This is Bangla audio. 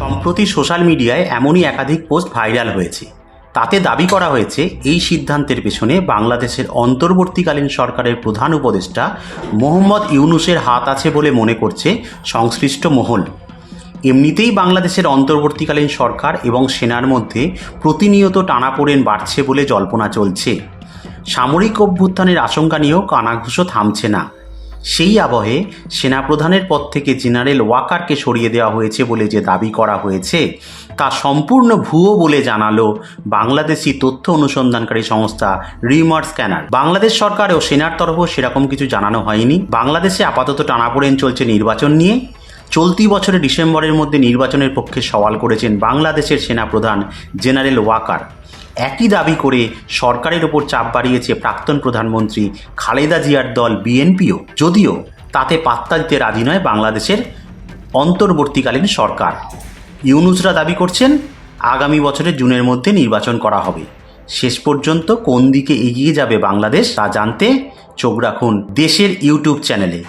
সম্প্রতি সোশ্যাল মিডিয়ায় এমনই একাধিক পোস্ট ভাইরাল হয়েছে। তাতে দাবি করা হয়েছে, এই সিদ্ধান্তের পেছনে বাংলাদেশের অন্তর্বর্তীকালীন সরকারের প্রধান উপদেষ্টা মোহাম্মদ ইউনুসের হাত আছে বলে মনে করছে সংশ্লিষ্ট মহল। এমনিতেই বাংলাদেশের অন্তর্বর্তীকালীন সরকার এবং সেনার মধ্যে প্রতিনিয়ত টানাপোড়েন বাড়ছে বলে জল্পনা চলছে। সামরিক অভ্যুত্থানের আশঙ্কা নিয়েও কানাঘুষো থামছে না। সেই আবহে সেনাপ্রধানের পদ থেকে জেনারেল ওয়াকারকে সরিয়ে দেওয়া হয়েছে বলে যে দাবি করা হয়েছে, তা সম্পূর্ণ ভুয়ো বলে জানালো বাংলাদেশি তথ্য অনুসন্ধানকারী সংস্থা রিমার স্ক্যানার। বাংলাদেশ সরকার ও সেনার তরফও সেরকম কিছু জানানো হয়নি। বাংলাদেশে আপাতত টানাপোড়েন চলছে নির্বাচন নিয়ে। চলতি বছরের ডিসেম্বরের মধ্যে নির্বাচনের পক্ষে সওয়াল করেছেন বাংলাদেশের সেনাপ্রধান জেনারেল ওয়াকার। একই দাবি করে সরকারের ওপর চাপ বাড়িয়েছে প্রাক্তন প্রধানমন্ত্রী খালেদা জিয়ার দল বিএনপিও। যদিও তাতে পাত্তা দিতে রাজি নয় বাংলাদেশের অন্তর্বর্তীকালীন সরকার। ইউনুসরা দাবি করছেন, আগামী বছরের জুনের মধ্যে নির্বাচন করা হবে। শেষ পর্যন্ত কোন দিকে এগিয়ে যাবে বাংলাদেশ তা জানতে চোখ রাখুন দেশের ইউটিউব চ্যানেলে।